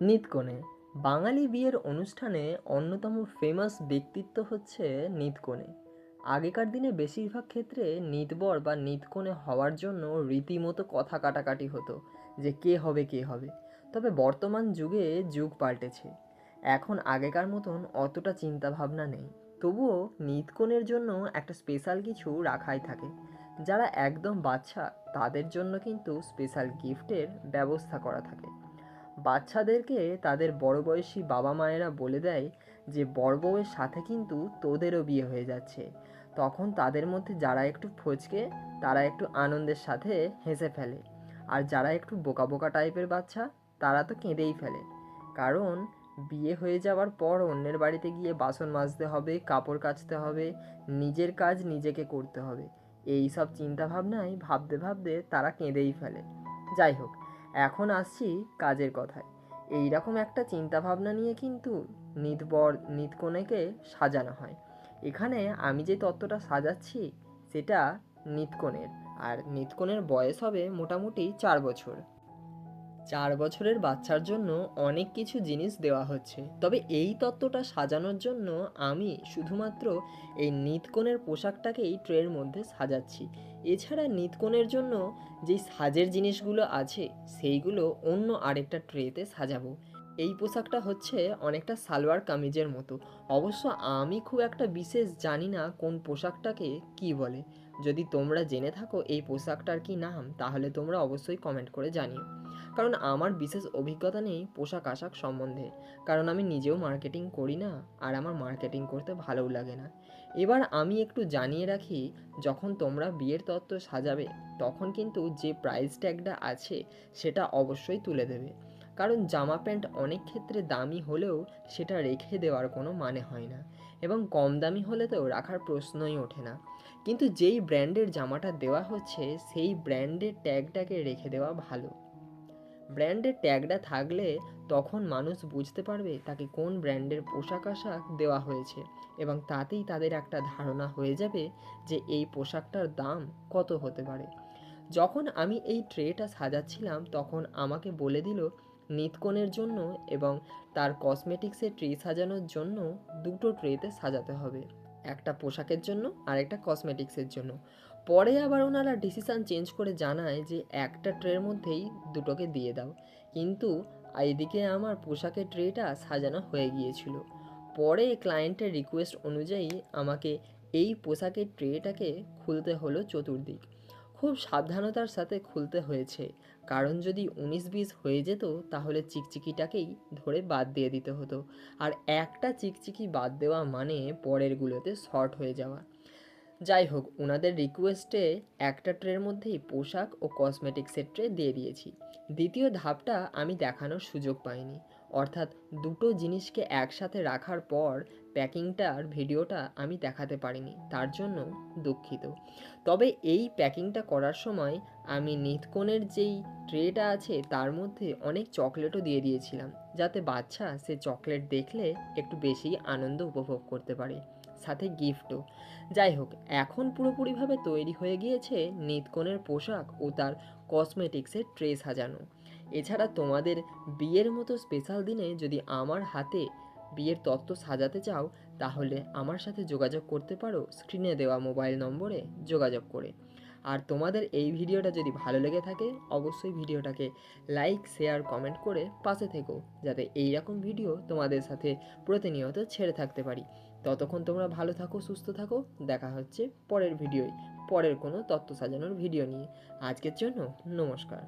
নিতকনে বাঙালি বিয়ের অনুষ্ঠানে অন্যতম ফেমাস ব্যক্তিত্ব হচ্ছে নিতকনে আগেকার দিনে বেশিরভাগ ক্ষেত্রে নিতবর বা নিতকনে হওয়ার জন্য রীতিমতো কথা কাটাকাটি হতো যে কে হবে কে হবে। তবে বর্তমান যুগে যুগ পাল্টেছে। এখন আগেকার মতন অতটা চিন্তা ভাবনা নেই। তবুও নিতকনের জন্য একটা স্পেশাল কিছু রাখাই থাকে। যারা একদম বাচ্চা তাদের জন্য কিন্তু স্পেশাল গিফটের ব্যবস্থা করা থাকে। বাচ্চাদেরকে তাদের বড় বয়সী বাবা মায়েরা বলে দেয় যে, বড় বউয়ের সাথে কিন্তু তোদেরও বিয়ে হয়ে যাচ্ছে। তখন তাদের মধ্যে যারা একটু ফচকে, তারা একটু আনন্দের সাথে হেসে ফেলে। আর যারা একটু বোকা বোকা টাইপের বাচ্চা, তারা তো কেঁদেই ফেলে। কারণ, বিয়ে হয়ে যাওয়ার পর অন্যের বাড়িতে গিয়ে বাসন মাজতে হবে, কাপড় কাচতে হবে, নিজের কাজ নিজেকে করতে হবে। এই সব চিন্তাভাবনায় ভাবতে ভাবতে তারা কেঁদেই ফেলে। যাই হোক এখন আসছি কাজের কথায়। এই রকম একটা চিন্তাভাবনা নিয়ে কিন্তু নিতবর নিতকোনেকে সাজানো হয়। এখানে আমি যে তত্ত্বটা সাজাচ্ছি, সেটা নিতকোনের আর নিতকোনের বয়স হবে মোটামুটি চার বছর। চার বছরের বাচ্চার জন্য অনেক কিছু জিনিস দেওয়া হচ্ছে। তবে এই তত্ত্বটা সাজানোর জন্য আমি শুধুমাত্র এই নিতকনের পোশাকটাকেই ট্রের মধ্যে সাজাচ্ছি। এছাড়া নিতকনের জন্য যেই সাজের জিনিসগুলো আছে, সেইগুলো অন্য আরেকটা ট্রেতে সাজাবো। এই পোশাকটা হচ্ছে অনেকটা সালোয়ার কামিজের মতো। অবশ্য আমি খুব একটা বিশেষ জানি না কোন পোশাকটাকে কি বলে। যদি তোমরা জেনে থাকো এই পোশাকটার কি নাম, তাহলে তোমরা অবশ্যই কমেন্ট করে জানিও। কারণ আমার বিশেষ অভিজ্ঞতা নেই পোশাক আশাক সম্বন্ধে। কারণ আমি নিজেও মার্কেটিং করি না আর আমার মার্কেটিং করতে ভালোও লাগে না। এবার আমি একটু জানিয়ে রাখি, যখন তোমরা বিয়ের তত্ত্ব সাজাবে, তখন কিন্তু যে প্রাইস ট্যাগটা আছে, সেটা অবশ্যই তুলে দেবে। কারণ জামা প্যান্ট অনেক ক্ষেত্রে দামি হলেও সেটা রেখে দেওয়ার কোনো মানে হয় না। এবং কম দামি হলে তো রাখার প্রশ্নই ওঠে না। কিন্তু যেই ব্র্যান্ডের জামাটা দেওয়া হচ্ছে, সেই ব্র্যান্ডের ট্যাগটাকে রেখে দেওয়া ভালো। ব্র্যান্ডের ট্যাগটা থাকলে তখন মানুষ বুঝতে পারবে তাকে কোন ব্র্যান্ডের পোশাক আশাক দেওয়া হয়েছে এবং তাতেই তাদের একটা ধারণা হয়ে যাবে যে এই পোশাকটার দাম কত হতে পারে। যখন আমি এই ট্রেটা সাজাচ্ছিলাম, তখন আমাকে বলে দিল নিতকনের জন্য এবং তার কসমেটিক্সের ট্রে সাজানোর জন্য দুটো ট্রেতে সাজাতে হবে, একটা পোশাকের জন্য আর একটা কসমেটিক্সের জন্য। পরে আবার ওনারা ডিসিশান চেঞ্জ করে জানায় যে একটা ট্রের মধ্যেই দুটোকে দিয়ে দাও। কিন্তু এইদিকে আমার পোশাকের ট্রেটা সাজানো হয়ে গিয়েছিল। পরে ক্লায়েন্টের রিকোয়েস্ট অনুযায়ী আমাকে এই পোশাকের ট্রেটাকে খুলতে হলো চতুর্দিক। খুব সাবধানতার সাথে খুলতে হয়েছে। কারণ যদি উনিশ বিশ হয়ে যেত, তাহলে চিকচিকিটাকেই ধরে বাদ দিয়ে দিতে হতো। আর একটা চিকচিকি বাদ দেওয়া মানে পরেরগুলোতে শর্ট হয়ে যাওয়া। যাই হোক ওনাদের রিকোয়েস্টে একটা ট্রের মধ্যেই পোশাক ও কসমেটিক্সের ট্রে দিয়ে দিয়েছি। দ্বিতীয় ধাপটা আমি দেখানোর সুযোগ পাইনি। অর্থাৎ দুটো জিনিসকে একসাথে রাখার পর প্যাকিংটার ভিডিওটা আমি দেখাতে পারিনি, তার জন্য দুঃখিত। তবে এই প্যাকিংটা করার সময় আমি নিতকনের যেই ট্রেটা আছে, তার মধ্যে অনেক চকলেটও দিয়ে দিয়েছিলাম, যাতে বাচ্চা সে চকলেট দেখলে একটু বেশি আনন্দ উপভোগ করতে পারে। সাথে গিফটও। যাই হোক এখন পুরোপুরিভাবে তৈরি হয়ে গিয়েছে নিতকনের পোশাক ও তার কসমেটিক্সের ট্রে সাজানো। এছাড়া তোমাদের বিয়ের মতো স্পেশাল দিনে যদি আমার হাতে বিয়ের তত্ত্ব সাজাতে চাও, তাহলে আমার সাথে যোগাযোগ করতে পারো স্ক্রিনে দেওয়া মোবাইল নম্বরে যোগাযোগ করে। আর তোমাদের এই ভিডিওটা যদি ভালো লেগে থাকে, অবশ্যই ভিডিওটাকে লাইক, শেয়ার, কমেন্ট করে পাশে থেকো, যাতে এই রকম ভিডিও তোমাদের সাথে প্রতিনিয়ত ছেড়ে থাকতে পারি। ততক্ষণ তোমরা ভালো থাকো, সুস্থ থাকো, দেখা হচ্ছে পরের ভিডিওয়, পরের কোনো তত্ত্ব সাজানোর ভিডিও নিয়ে। আজকের জন্য নমস্কার।